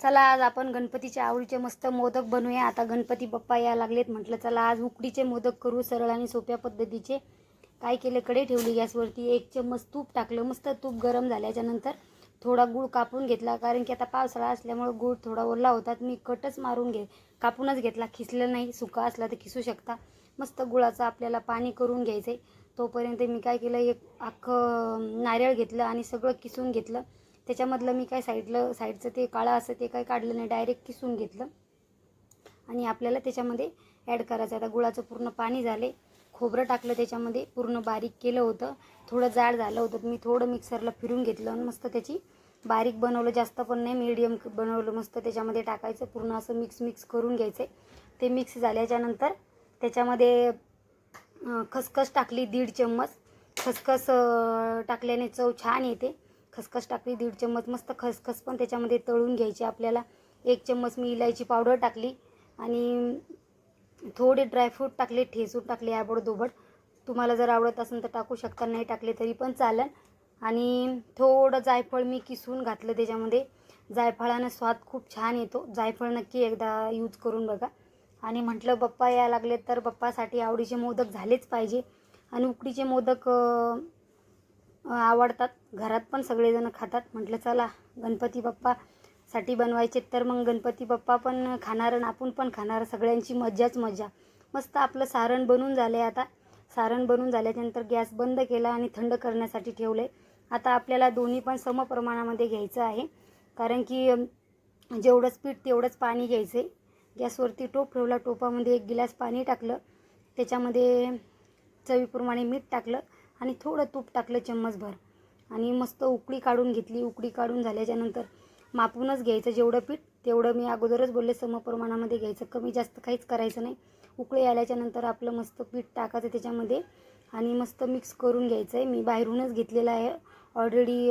चला आज आपण गणपतीच्या आवडीचे मस्त मोदक बनवूया. आता गणपती बाप्पा या लागलेत म्हटलं चला आज उकडीचे मोदक करू सरळ आणि सोप्या पद्धतीचे. काय केलं कडे ठेवली गॅसवरती एक चम्मच तूप टाकलं मस्त तूप गरम झाल्याच्यानंतर थोडा गूळ कापून घेतला कारण की आता पावसाळा असल्यामुळं गूळ थोडा ओला होता मी कटच मारून घे कापूनच घेतला खिसलं नाही सुका असला तर खिसू शकता. मस्त गुळाचं आपल्याला पाणी करून घ्यायचं आहे तोपर्यंत मी काय केलं एक अख्खं नारळ घेतलं आणि सगळं किसून घेतलं. त्याच्यामधलं मी काय साईडलं साईडचं ते काळं असं ते काय काढलं नाही डायरेक्ट किसून घेतलं. आणि आपल्याला त्याच्यामध्ये ॲड करायचं आता गुळाचं पूर्ण पाणी झाले खोबरं टाकलं त्याच्यामध्ये पूर्ण बारीक केलं होतं. थोडं जाड झालं होतं मी थोडं मिक्सरला फिरून घेतलं आणि मस्त त्याची बारीक बनवलं. जास्त पण नाही मीडियम बनवलं. मस्त त्याच्यामध्ये टाकायचं पूर्ण असं मिक्स मिक्स करून घ्यायचं ते मिक्स झाल्याच्यानंतर त्याच्यामध्ये खसखस टाकली दीड चम्मच. खसखस टाकल्याने चव छान येते. खसखस टाकली दीड चम्मच मस्त खसखस पण त्याच्यामध्ये तळून घ्यायची. आपल्याला एक चम्मच मी इलायची पावडर टाकली आणि थोडे ड्रायफ्रूट टाकले ठेसून टाकले आबडधोबड तुम्हाला जर आवडत असेल तर टाकू शकता नाही टाकले तरी पण चालेल. आणि थोडं जायफळ मी किसून घातलं त्याच्यामध्ये. जायफळानं स्वाद खूप छान येतो. जायफळ नक्की एकदा यूज करून बघा. आणि म्हटलं बप्पा या लागले तर बप्पासाठी आवडीचे मोदक झालेच पाहिजे. आणि उकडीचे मोदक आवडतात. घरात पण सगळेजण खातात. म्हटलं चला गणपती बाप्पासाठी बनवायचे तर मग गणपती बाप्पा पण खाणार आणि आपण पण खाणार. सगळ्यांची मज्जाच मजा मस्त आपलं सारण बनून झालं आहे आता. सारण बनून झाल्याच्यानंतर गॅस बंद केला आणि थंड करण्यासाठी ठेवलं आहे आता आपल्याला दोन्ही पण समप्रमाणामध्ये घ्यायचं आहे. कारण की जेवढं जेवढंच पीठ तेवढंच पाणी घ्यायचं आहे गॅसवरती टोप ठेवला टोपामध्ये एक गिलास पाणी टाकलं. त्याच्यामध्ये चवीप्रमाणे मीठ टाकलं. आणि थोडं तूप टाकलं चम्मचभर. आणि मस्त उकळी काढून घेतली. उकळी काढून झाल्याच्यानंतर मापूनच घ्यायचं जेवढं पीठ तेवढं मी अगोदरच बोलले समप्रमाणामध्ये घ्यायचं. कमी जास्त काहीच करायचं नाही. उकळी आल्याच्यानंतर आपलं मस्त पीठ टाकायचं त्याच्यामध्ये. आणि मस्त मिक्स करून घ्यायचं आहे मी बाहेरूनच घेतलेलं आहे. ऑलरेडी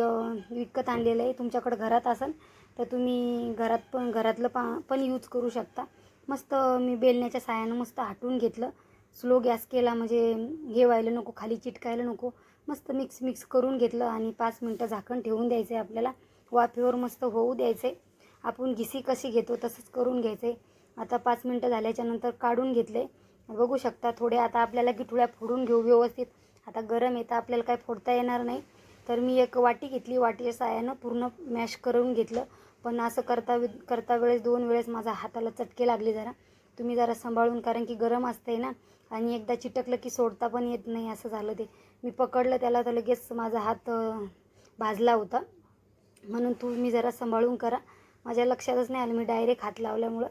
विकत आणलेलं आहे. तुमच्याकडं घरात असेल तर तुम्ही घरात पण घरातलं पा पण यूज करू शकता. मस्त मी बेलण्याच्या साह्यानं मस्त हाटून घेतलं. स्लो गॅस केला म्हणजे हे व्हायला नको खाली चिटकायला नको. मस्त मिक्स मिक्स करून घेतलं आणि पाच मिनटं झाकण ठेवून द्यायचं आहे आपल्याला. वाफेवर मस्त होऊ द्यायचं आहे आपण घिसी कशी घेतो तसंच करून घ्यायचं आहे आता पाच मिनटं झाल्याच्यानंतर काढून घेतले बघू शकता थोडे आता आपल्याला गिठुळ्या फोडून घेऊ व्यवस्थित. आता गरम येतं आपल्याला काय फोडता येणार नाही. तर मी एक वाटी घेतली वाटीच्या सायानं पूर्ण मॅश करून घेतलं. पण असं करता करता वेळेस दोन वेळेस माझा हाताला चटके लागले जरा. तुम्ही जरा सांभाळून कारण की गरम असते ना. आणि एकदा चिटकलं की सोडता पण येत नाही असं झालं ते. मी पकडलं त्याला तर लगेच माझा हात भाजला होता. म्हणून तुम्ही जरा सांभाळून करा. माझ्या लक्षातच नाही आलं मी डायरेक्ट हात लावल्यामुळं.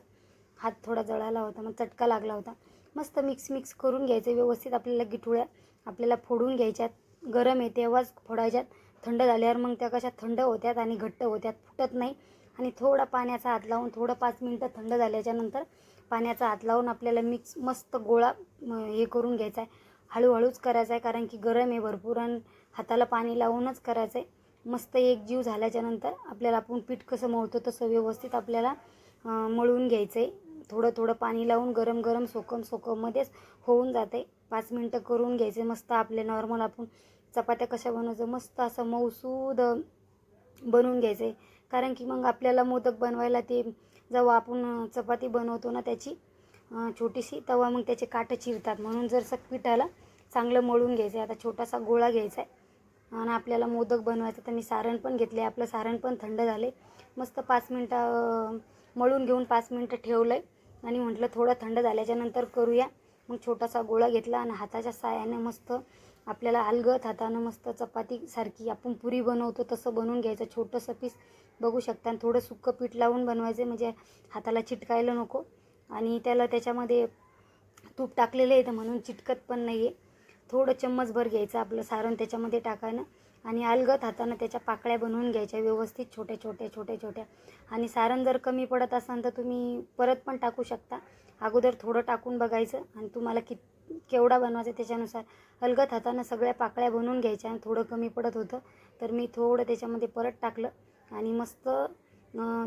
हात थोडा जळाला होता मग चटका लागला होता. मस्त मिक्स मिक्स करून घ्यायचं व्यवस्थित आपल्याला गिठुळ्या आपल्याला फोडून घ्यायच्यात. गरम आहे तेव्हाच फोडायच्यात. थंड झाल्यावर मग त्या कशा थंड होत्यात आणि घट्ट होत्यात फुटत नाही. आणि थोडा पाण्याचा हात लावून थोडं पाच मिनटं थंड झाल्याच्यानंतर पाण्याचा हात लावून आपल्याला मिक्स मस्त गोळा हे करून घ्यायचा आहे. हळूहळूच करायचा आहे कारण की गरम आहे भरपूर आणि हाताला पाणी लावूनच करायचं आहे मस्त एक जीव झाल्याच्यानंतर आपल्याला आपण पीठ कसं मळतो तसं व्यवस्थित आपल्याला मळून घ्यायचं आहे थोडं थोडं पाणी लावून गरम गरम सोकम सोकममध्येच होऊन जाते पाच मिनटं करून घ्यायचे मस्त आपले नॉर्मल आपण चपात्या कशा बनवायचं मस्त असं मऊसूद बनवून घ्यायचं आहे कारण की मग आपल्याला मोदक बनवायला ते जेव्हा आपण चपाती बनवतो ना त्याची छोटीशी तेव्हा मग त्याचे काटं चिरतात. म्हणून जर सग पिठाला चांगलं मळून घ्यायचं आहे आता छोटासा गोळा घ्यायचा आहे आणि आपल्याला मोदक बनवायचं तर मी सारण पण घेतले आपलं सारण पण थंड झाले मस्त पाच मिनटं मळून घेऊन पाच मिनटं ठेवलं आहे आणि म्हटलं थोडं थंड झाल्याच्यानंतर करूया. मग छोटासा गोळा घेतला आणि हाताच्या साह्याने मस्त आपल्याला अलगत हातानं मस्त चपातीसारखी आपण पुरी बनवतो तसं बनवून घ्यायचं छोटंसं पीस. बघू शकता. आणि थोडं सुक्कं पीठ लावून बनवायचं म्हणजे हाताला चिटकायला नको. आणि त्याला त्याच्यामध्ये तूप टाकलेलं आहे तर म्हणून चिटकत पण नाही आहे थोडं चम्मचभर घ्यायचं आपलं सारण त्याच्यामध्ये टाकायनं आणि अलगत हातानं त्याच्या पाकळ्या बनवून घ्यायच्या. व्यवस्थित छोट्या छोट्या छोट्या छोट्या. आणि सारण जर कमी पडत असाल तर तुम्ही परत पण टाकू शकता. अगोदर थोडं टाकून बघायचं. आणि तुम्हाला कित केवढा बनवायचा त्याच्यानुसार. अलगत हातानं सगळ्या पाकळ्या बनवून घ्यायच्या. आणि थोडं कमी पडत होतं. तर मी थोडं त्याच्यामध्ये परत टाकलं. आणि मस्त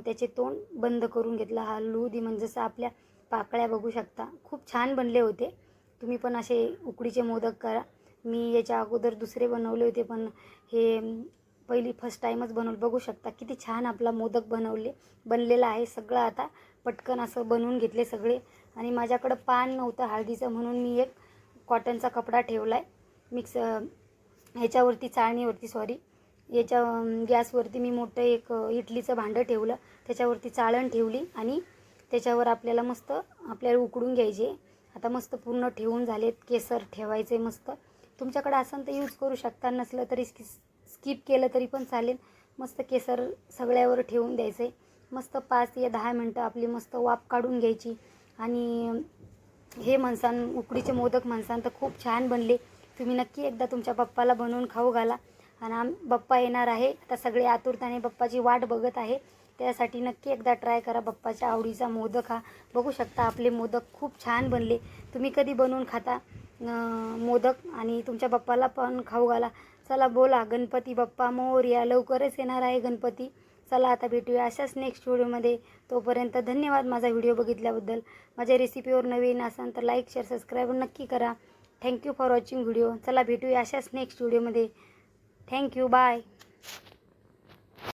त्याचे तोंड बंद करून घेतलं. हा दे म्हणजे जसं आपल्या पाकळ्या बघू शकता. खूप छान बनले होते. तुम्ही पण असे उकडीचे मोदक करा. मी याच्या अगोदर दुसरे बनवले होते पण हे पहिली फर्स्ट टाईमच बनवलं. बघू शकता किती छान आपला मोदक बनवले बनलेला आहे. सगळं आता पटकन असं बनवून घेतले सगळे. आणि माझ्याकडं पान नव्हतं हळदीचं म्हणून मी एक कॉटनचा कपडा ठेवला आहे मिक्स ह्याच्यावरती चाळणीवरती सॉरी याच्या गॅसवरती मी मोठं एक इडलीचं भांडं ठेवलं. त्याच्यावरती चाळण ठेवली आणि त्याच्यावर आपल्याला मस्त आपल्याला उकडून घ्यायचे. आता मस्त पूर्ण ठेवून झालेत केसर ठेवायचे मस्त. तुमच्याकडे असेल तर यूज करू शकता नसलं तरी स्कि स्किप केलं तरी पण चालेल. मस्त केसर सगळ्यावर ठेवून द्यायचे. मस्त पाच या दहा मिनटं आपली मस्त वाफ काढून घ्यायची. आणि हे म्हणसान उकडीचे मोदक म्हणसान तर खूप छान बनले. तुम्ही नक्की एकदा तुमच्या पप्पाला बनवून खाऊ घाला. आणि आम येणार आहे. आता सगळे आतुरताने बप्पाची वाट बघत आहे. त्यासाठी नक्की एकदा ट्राय करा बप्पाच्या आवडीचा मोदक हा. बघू शकता आपले मोदक खूप छान बनले. तुम्ही कधी बनवून खाता मोदक? आणि तुमच्या बप्पाला पण खाऊ घाला. चला बोला गणपती बप्पा मोर्या लवकरच येणार आहे गणपती. चला आता भेटूया अशाच नेक्स्ट व्हिडिओमध्ये तोपर्यंत धन्यवाद माझा व्हिडिओ बघितल्याबद्दल. माझ्या रेसिपीवर नवीन असाल तर लाईक शेअर सबस्क्राईब नक्की करा. थँक्यू फॉर वॉचिंग व्हिडिओ चला भेटूया अशाच नेक्स्ट व्हिडिओमध्ये थँक्यू बाय